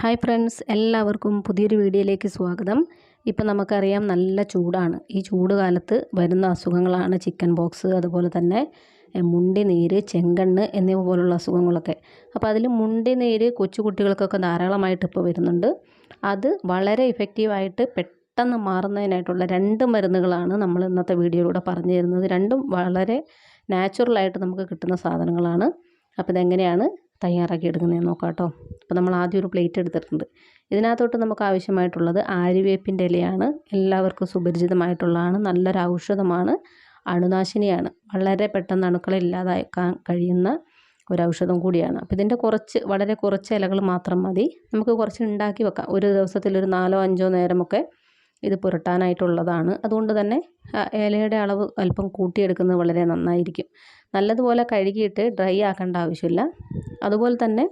Hi friends എല്ലാവർക്കും പുതിയൊരു വീഡിയോയിലേക്ക് സ്വാഗതം. ഇപ്പം നമുക്കറിയാം നല്ല ചൂടാണ്. ഈ ചൂട് കാലത്ത് വരുന്ന അസുഖങ്ങളാണ് ചിക്കൻ ബോക്സ് അതുപോലെ തന്നെ മുണ്ടി നീര് ചെങ്കണ്ണ് എന്നിവ പോലുള്ള അസുഖങ്ങളൊക്കെ. അപ്പോൾ അതിൽ മുണ്ടി നീര് കൊച്ചുകുട്ടികൾക്കൊക്കെ ധാരാളമായിട്ട് ഇപ്പോൾ വരുന്നുണ്ട്. അത് വളരെ ഇഫക്റ്റീവായിട്ട് പെട്ടെന്ന് മാറുന്നതിനായിട്ടുള്ള രണ്ട് മരുന്നുകളാണ് നമ്മൾ ഇന്നത്തെ വീഡിയോയിലൂടെ പറഞ്ഞു തരുന്നത്. രണ്ടും വളരെ നാച്ചുറലായിട്ട് നമുക്ക് കിട്ടുന്ന സാധനങ്ങളാണ്. അപ്പോൾ ഇതെങ്ങനെയാണ് തയ്യാറാക്കി എടുക്കുന്നതെന്ന് നോക്കാം കേട്ടോ അപ്പോൾ നമ്മൾ ആദ്യം ഒരു പ്ലേറ്റ് എടുത്തിട്ടുണ്ട്. ഇതിനകത്തോട്ട് നമുക്ക് ആവശ്യമായിട്ടുള്ളത് ആര്യവേപ്പിന്റെ ഇലയാണ്. എല്ലാവർക്കും സുപരിചിതമായിട്ടുള്ളതാണ്. നല്ലൊരു ഔഷധമാണ്. അണുനാശിനിയാണ്. വളരെ പെട്ടെന്ന് അണുക്കളെ ഇല്ലാതാക്കാൻ കഴിയുന്ന ഒരു ഔഷധം കൂടിയാണ്. അപ്പോൾ ഇതിന്റെ കുറച്ച് വളരെ കുറച്ച് ഇലകൾ മാത്രം മതി. നമുക്ക് കുറച്ച് ഉണ്ടാക്കി വെക്കാം. ഒരു ദിവസത്തിൽ ഒരു നാലോ അഞ്ചോ നേരമൊക്കെ ഇത് പുരട്ടാനായിട്ടുള്ളതാണ്. അതുകൊണ്ട് തന്നെ ഇലയുടെ അളവ് അല്പം കൂട്ടിയെടുക്കുന്നത് വളരെ നന്നായിരിക്കും. നല്ലതുപോലെ കഴുകിയിട്ട് ഡ്രൈ ആക്കേണ്ട ആവശ്യമില്ല. അതുപോലെ തന്നെ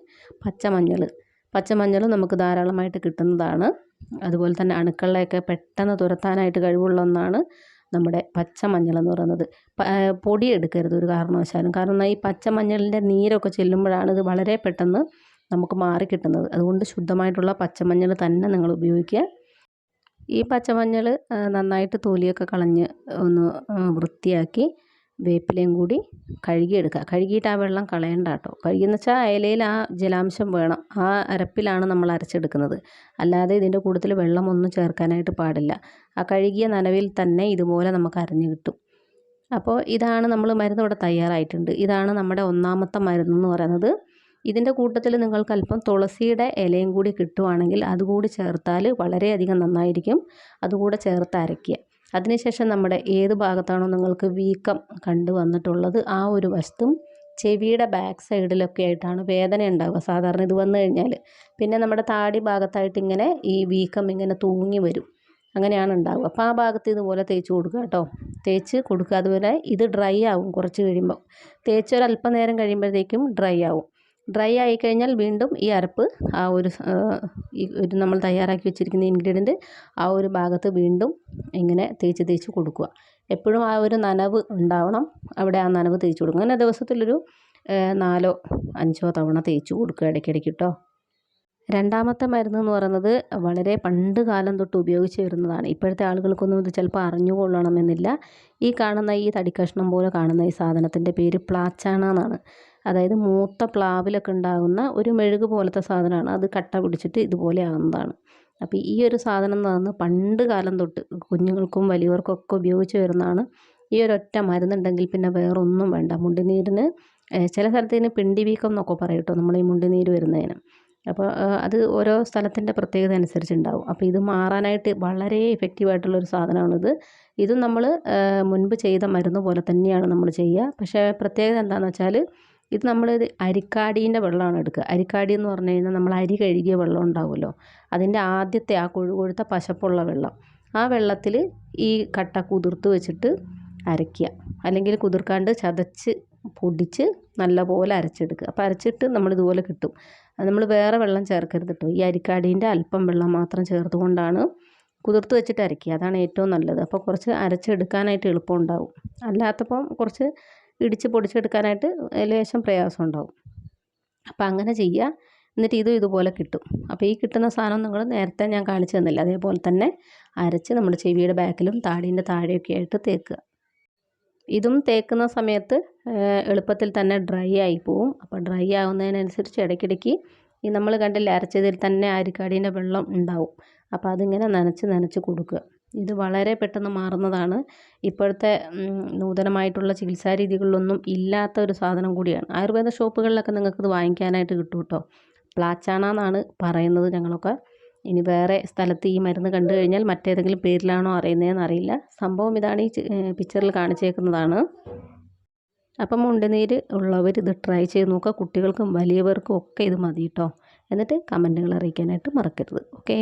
പച്ചമഞ്ഞൾ. പച്ചമഞ്ഞൾ നമുക്ക് ധാരാളമായിട്ട് കിട്ടുന്നതാണ്. അതുപോലെ തന്നെ അണുക്കളെയൊക്കെ പെട്ടെന്ന് തുരത്താനായിട്ട് കഴിവുള്ള ഒന്നാണ് നമ്മുടെ പച്ചമഞ്ഞൾ എന്ന് പറയുന്നത്. പൊടി എടുക്കരുത് ഒരു കാരണവശാലും. കാരണം ഈ പച്ചമഞ്ഞളിന്റെ നീരൊക്കെ ചെല്ലുമ്പോഴാണ് ഇത് വളരെ പെട്ടെന്ന് നമുക്ക് മാറിക്കിട്ടുന്നത്. അതുകൊണ്ട് ശുദ്ധമായിട്ടുള്ള പച്ചമഞ്ഞൾ തന്നെ നിങ്ങൾ ഉപയോഗിക്കുക. ഈ പച്ചമഞ്ഞൾ നന്നായിട്ട് തൊലിയൊക്കെ കളഞ്ഞ് ഒന്ന് വൃത്തിയാക്കി വേപ്പിലയും കൂടി കഴുകിയെടുക്കുക. കഴുകിയിട്ട് ആ വെള്ളം കളയണ്ട കേട്ടോ. കഴുകിയെന്ന് വെച്ചാൽ ഇലയിൽ ആ ജലാംശം വേണം. ആ അരപ്പിലാണ് നമ്മൾ അരച്ചെടുക്കുന്നത്. അല്ലാതെ ഇതിന്റെ കൂട്ടത്തിൽ വെള്ളമൊന്നും ചേർക്കാനായിട്ട് പാടില്ല. ആ കഴുകിയ നനവിൽ തന്നെ ഇതുപോലെ നമുക്ക് അരഞ്ഞു കിട്ടും. അപ്പോൾ ഇതാണ് നമ്മൾ മരുന്ന് ഇവിടെ തയ്യാറായിട്ടുണ്ട്. ഇതാണ് നമ്മുടെ ഒന്നാമത്തെ മരുന്ന് എന്ന് പറയുന്നത് ഇതിന്റെ കൂട്ടത്തിൽ നിങ്ങൾക്ക് അല്പം തുളസിയുടെ ഇലയും കൂടി കിട്ടുവാണെങ്കിൽ അതുകൂടി ചേർത്താൽ വളരെയധികം നന്നായിരിക്കും. അതുകൂടെ ചേർത്ത് അരയ്ക്കുക. അതിനുശേഷം നമ്മുടെ ഏത് ഭാഗത്താണോ നിങ്ങൾക്ക് വീക്കം കണ്ടു വന്നിട്ടുള്ളത് ആ ഒരു വശത്തും ചെവിയുടെ ബാക്ക് സൈഡിലൊക്കെ ആയിട്ടാണ് വേദന ഉണ്ടാവുക. സാധാരണ ഇത് വന്നു കഴിഞ്ഞാൽ പിന്നെ നമ്മുടെ താടി ഭാഗത്തായിട്ട് ഇങ്ങനെ ഈ വീക്കം ഇങ്ങനെ തൂങ്ങി വരും. അങ്ങനെയാണ് ഉണ്ടാവുക. അപ്പോൾ ആ ഭാഗത്ത് ഇതുപോലെ തേച്ച് കൊടുക്കുക കേട്ടോ. തേച്ച് കൊടുക്കുക. അതുപോലെ ഇത് ഡ്രൈ ആവും കുറച്ച് കഴിയുമ്പോൾ തേച്ച് ഒരു അല്പം നേരം കഴിയുമ്പോഴത്തേക്കും ഡ്രൈ ആവും. ഡ്രൈ ആയി കഴിഞ്ഞാൽ വീണ്ടും ഈ അരപ്പ് ആ ഒരു ഒരു നമ്മൾ തയ്യാറാക്കി വെച്ചിരിക്കുന്ന ഇൻഗ്രീഡിയന്റ് ആ ഒരു ഭാഗത്ത് വീണ്ടും ഇങ്ങനെ തേച്ച് തേച്ച് കൊടുക്കുക. എപ്പോഴും ആ ഒരു നനവ് ഉണ്ടാവണം. അവിടെ ആ നനവ് തേച്ച് കൊടുക്കുക. അങ്ങനെ ദിവസത്തിലൊരു നാലോ അഞ്ചോ തവണ തേച്ച് കൊടുക്കുക ഇടയ്ക്കിടയ്ക്ക് കേട്ടോ രണ്ടാമത്തെ മരുന്ന് എന്ന് പറയുന്നത് വളരെ പണ്ട് കാലം തൊട്ട് ഉപയോഗിച്ച് വരുന്നതാണ്. ഇപ്പോഴത്തെ ആളുകൾക്കൊന്നും ഇത് ചിലപ്പോൾ അറിഞ്ഞുകൊള്ളണമെന്നില്ല ഈ കാണുന്ന ഈ തടിക്കഷ്ണം പോലെ കാണുന്ന ഈ സാധനത്തിന്റെ പേര് പ്ലാച്ചാണ എന്നാണ്. അതായത് മൂത്ത പ്ലാവിലൊക്കെ ഉണ്ടാകുന്ന ഒരു മെഴുക് പോലത്തെ സാധനമാണ്. അത് കട്ട പിടിച്ചിട്ട് ഇതുപോലെ ആകുന്നതാണ് അപ്പോൾ ഈ ഒരു സാധനം എന്ന് പറയുന്നത് പണ്ട് കാലം തൊട്ട് കുഞ്ഞുങ്ങൾക്കും വലിയവർക്കും ഒക്കെ ഉപയോഗിച്ച് വരുന്നതാണ്. ഈ ഒറ്റ മരുന്നുണ്ടെങ്കിൽ പിന്നെ വേറെ ഒന്നും വേണ്ട. മുണ്ടിനീരിന് ചില സ്ഥലത്ത് ഇതിന് പിണ്ടി വീക്കം എന്നൊക്കെ പറയും കേട്ടോ നമ്മൾ ഈ മുണ്ടിനീര് വരുന്നതിന്. അപ്പോൾ അത് ഓരോ സ്ഥലത്തിന്റെ പ്രത്യേകത അനുസരിച്ചുണ്ടാവും അപ്പോൾ ഇത് മാറാനായിട്ട് വളരെ എഫക്റ്റീവായിട്ടുള്ള ഒരു സാധനമാണിത് ഇത്. നമ്മൾ മുൻപ് ചെയ്ത മരുന്ന് പോലെ തന്നെയാണ് നമ്മൾ ചെയ്യുക. പക്ഷേ പ്രത്യേകത എന്താണെന്ന് വെച്ചാൽ ഇത് നമ്മൾ അരിക്കാടീന്റെ വെള്ളമാണ് എടുക്കുക. അരിക്കാടി എന്ന് പറഞ്ഞു കഴിഞ്ഞാൽ നമ്മൾ അരി കഴുകിയ വെള്ളം ഉണ്ടാവുമല്ലോ. അതിന്റെ ആദ്യത്തെ ആ കൊഴു കൊഴുത്ത പശപ്പുള്ള വെള്ളം. ആ വെള്ളത്തിൽ ഈ കട്ട കുതിർത്ത് വെച്ചിട്ട് അരയ്ക്കുക. അല്ലെങ്കിൽ കുതിർക്കാണ്ട് ചതച്ച് പൊടിച്ച് നല്ലപോലെ അരച്ചെടുക്കുക. അപ്പോൾ അരച്ചിട്ട് നമ്മൾ ഇതുപോലെ കിട്ടും. നമ്മൾ വേറെ വെള്ളം ചേർക്കരുത് കേട്ടോ. ഈ അരിക്കാടീന്റെ അല്പം വെള്ളം മാത്രം ചേർത്തുകൊണ്ടാണ് കുതിർത്ത് വെച്ചിട്ട് അരയ്ക്കുക. അതാണ് ഏറ്റവും നല്ലത്. അപ്പോൾ കുറച്ച് അരച്ചെടുക്കാനായിട്ട് എളുപ്പം ഉണ്ടാവും. അല്ലാത്തപ്പം കുറച്ച് ഇടിച്ച് പൊടിച്ചെടുക്കാനായിട്ട് ലേശം പ്രയാസം ഉണ്ടാവും അപ്പം അങ്ങനെ ചെയ്യുക എന്നിട്ട് ഇതും ഇതുപോലെ കിട്ടും. അപ്പോൾ ഈ കിട്ടുന്ന സാധനം നിങ്ങൾ നേരത്തെ ഞാൻ കാണിച്ചു തന്നില്ല. അതേപോലെ തന്നെ അരച്ച് നമ്മുടെ ചെവിയുടെ ബാക്കിലും താടീന്റെ താഴെയൊക്കെ ആയിട്ട് തേക്കുക. ഇതും തേക്കുന്ന സമയത്ത് എളുപ്പത്തിൽ തന്നെ ഡ്രൈ ആയി പോവും. അപ്പോൾ ഡ്രൈ ആവുന്നതിനനുസരിച്ച് ഇടയ്ക്കിടയ്ക്ക് ഈ നമ്മൾ കണ്ടില്ല അരച്ചതിൽ തന്നെ അരിക്കാടീന്റെ വെള്ളം ഉണ്ടാവും. അപ്പോൾ അതിങ്ങനെ നനച്ച് നനച്ച് കൊടുക്കുക. ഇത് വളരെ പെട്ടെന്ന് മാറുന്നതാണ്. ഇപ്പോഴത്തെ നൂതനമായിട്ടുള്ള ചികിത്സാ രീതികളിലൊന്നും ഇല്ലാത്ത ഒരു സാധനം കൂടിയാണ്. ആയുർവേദ ഷോപ്പുകളിലൊക്കെ നിങ്ങൾക്കിത് വാങ്ങിക്കാനായിട്ട് കിട്ടും കേട്ടോ പ്ലാച്ചാണ എന്നാണ് പറയുന്നത് ഞങ്ങളൊക്കെ. ഇനി വേറെ സ്ഥലത്ത് ഈ മരുന്ന് കണ്ടു കഴിഞ്ഞാൽ മറ്റേതെങ്കിലും പേരിലാണോ അറിയുന്നതെന്ന് അറിയില്ല. സംഭവം ഇതാണ് ഈ പിക്ചറിൽ കാണിച്ചേക്കുന്നതാണ്. അപ്പം മുണ്ടുനീര് ഉള്ളവർ ഇത് ട്രൈ ചെയ്ത് നോക്കുക. കുട്ടികൾക്കും വലിയവർക്കും ഒക്കെ ഇത് മതി കേട്ടോ എന്നിട്ട് കമന്റുകൾ അറിയിക്കാനായിട്ട് മറക്കരുത്. ഓക്കേ.